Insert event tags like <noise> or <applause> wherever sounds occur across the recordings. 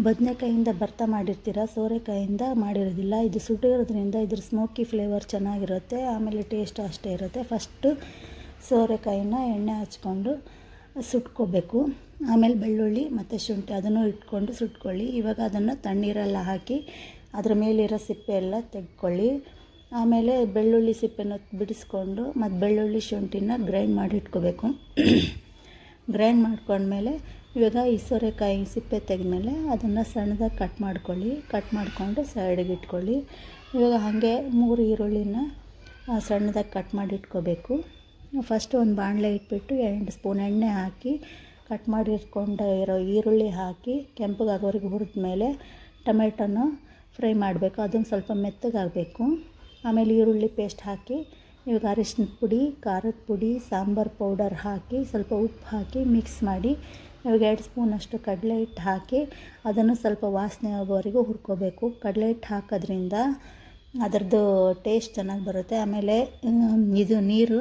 ಬದನೆಕಾಯಿಂದ ಭರ್ತಾ ಮಾಡಿರ್ತೀರ, ಸೋರೆಕಾಯಿಂದ ಮಾಡಿರೋದಿಲ್ಲ. ಇದು ಸುಟ್ಟಿರೋದ್ರಿಂದ ಇದ್ರ smoky flavour ಚೆನ್ನಾಗಿರುತ್ತೆ, ಆಮೇಲೆ ಟೇಸ್ಟ್ ಅಷ್ಟೇ ಇರುತ್ತೆ. ಫಸ್ಟು ಸೋರೆಕಾಯಿನ ಎಣ್ಣೆ ಹಚ್ಕೊಂಡು ಸುಟ್ಕೋಬೇಕು. ಆಮೇಲೆ ಬೆಳ್ಳುಳ್ಳಿ ಮತ್ತು ಶುಂಠಿ ಅದನ್ನು ಇಟ್ಕೊಂಡು ಸುಟ್ಕೊಳ್ಳಿ. ಇವಾಗ ಅದನ್ನು ತಣ್ಣೀರೆಲ್ಲ ಹಾಕಿ ಅದರ ಮೇಲಿರೋ ಸಿಪ್ಪೆ ಎಲ್ಲ ತೆಗ್ಕೊಳ್ಳಿ. ಆಮೇಲೆ ಬೆಳ್ಳುಳ್ಳಿ ಸಿಪ್ಪೆನ ಬಿಡಿಸ್ಕೊಂಡು ಮತ್ತು ಬೆಳ್ಳುಳ್ಳಿ ಶುಂಠಿನ ಗ್ರೈಂಡ್ ಮಾಡಿ ಇಟ್ಕೋಬೇಕು. ಗ್ರೈಂಡ್ ಮಾಡ್ಕೊಂಡ್ಮೇಲೆ ಇವಾಗ ಈ ಸೋರೆಕಾಯಿ ಸಿಪ್ಪೆ ತೆಗೆದ್ಮೇಲೆ ಅದನ್ನು ಸಣ್ಣದಾಗಿ ಕಟ್ ಮಾಡ್ಕೊಳ್ಳಿ. ಕಟ್ ಮಾಡಿಕೊಂಡು ಸೈಡಿಗೆ ಇಟ್ಕೊಳ್ಳಿ. ಇವಾಗ ಹಾಗೆ ಮೂರು ಈರುಳ್ಳಿನ ಸಣ್ಣದಾಗಿ ಕಟ್ ಮಾಡಿ ಇಟ್ಕೋಬೇಕು. ಫಸ್ಟ್ ಒಂದು ಬಾಣಲೆ ಇಟ್ಬಿಟ್ಟು ಎಂಟು ಸ್ಪೂನ್ ಎಣ್ಣೆ ಹಾಕಿ ಕಟ್ ಮಾಡಿ ಇಟ್ಕೊಂಡು ಇರೋ ಈರುಳ್ಳಿ ಹಾಕಿ ಕೆಂಪಗಾಗೋರಿಗೆ ಹುರಿದ ಮೇಲೆ ಟೊಮೆಟೊನ ಫ್ರೈ ಮಾಡಬೇಕು. ಅದನ್ನು ಸ್ವಲ್ಪ ಮೆತ್ತಗಾಗಬೇಕು. ಆಮೇಲೆ ಈರುಳ್ಳಿ ಪೇಸ್ಟ್ ಹಾಕಿ ಇವಾಗ ಅರಿಶಿನ ಪುಡಿ, ಖಾರದ ಪುಡಿ, ಸಾಂಬಾರು ಪೌಡರ್ ಹಾಕಿ ಸ್ವಲ್ಪ ಉಪ್ಪು ಹಾಕಿ ಮಿಕ್ಸ್ ಮಾಡಿ ಇವಾಗ ಎರಡು ಸ್ಪೂನಷ್ಟು ಕಡಲೆ ಹಿಟ್ಟು ಹಾಕಿ ಅದನ್ನು ಸ್ವಲ್ಪ ವಾಸನೆ ಆಗೋವರೆಗೂ ಹುರ್ಕೋಬೇಕು. ಕಡಲೆ ಹಿಟ್ಟು ಹಾಕೋದ್ರಿಂದ ಅದರದ್ದು ಟೇಸ್ಟ್ ಚೆನ್ನಾಗಿ ಬರುತ್ತೆ. ಆಮೇಲೆ ಇದು ನೀರು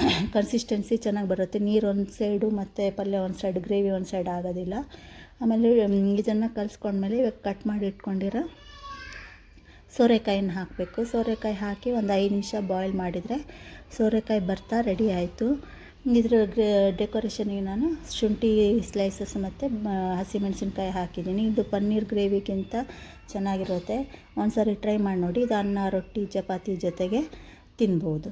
<coughs> ಕನ್ಸಿಸ್ಟೆನ್ಸಿ ಚೆನ್ನಾಗಿ ಬರುತ್ತೆ. ನೀರು ಒಂದು ಸೈಡು ಮತ್ತು ಪಲ್ಯ ಒಂದು ಸೈಡ್ ಗ್ರೇವಿ ಒಂದು ಸೈಡ್ ಆಗೋದಿಲ್ಲ. ಆಮೇಲೆ ಇದನ್ನು ಕಲಿಸ್ಕೊಂಡ್ಮೇಲೆ ಇವಾಗ ಕಟ್ ಮಾಡಿ ಇಟ್ಕೊಂಡಿರೋ ಸೋರೆಕಾಯಿನ ಹಾಕಬೇಕು. ಸೋರೆಕಾಯಿ ಹಾಕಿ ಒಂದು ಐದು ನಿಮಿಷ ಬಾಯ್ಲ್ ಮಾಡಿದರೆ ಸೋರೆಕಾಯಿ ಬರ್ತಾ ರೆಡಿ ಆಯಿತು. ಇದ್ರ ಡೆಕೋರೇಷನಿಗೆ ನಾನು ಶುಂಠಿ ಸ್ಲೈಸಸ್ ಮತ್ತು ಹಸಿಮೆಣಸಿನ್ಕಾಯಿ ಹಾಕಿದ್ದೀನಿ. ಇದು ಪನ್ನೀರ್ ಗ್ರೇವಿಗಿಂತ ಚೆನ್ನಾಗಿರುತ್ತೆ. ಒಂದು ಸಾರಿ ಟ್ರೈ ಮಾಡಿ ನೋಡಿ. ಇದು ಅನ್ನ, ರೊಟ್ಟಿ, ಚಪಾತಿ ಜೊತೆಗೆ ತಿನ್ಬೋದು.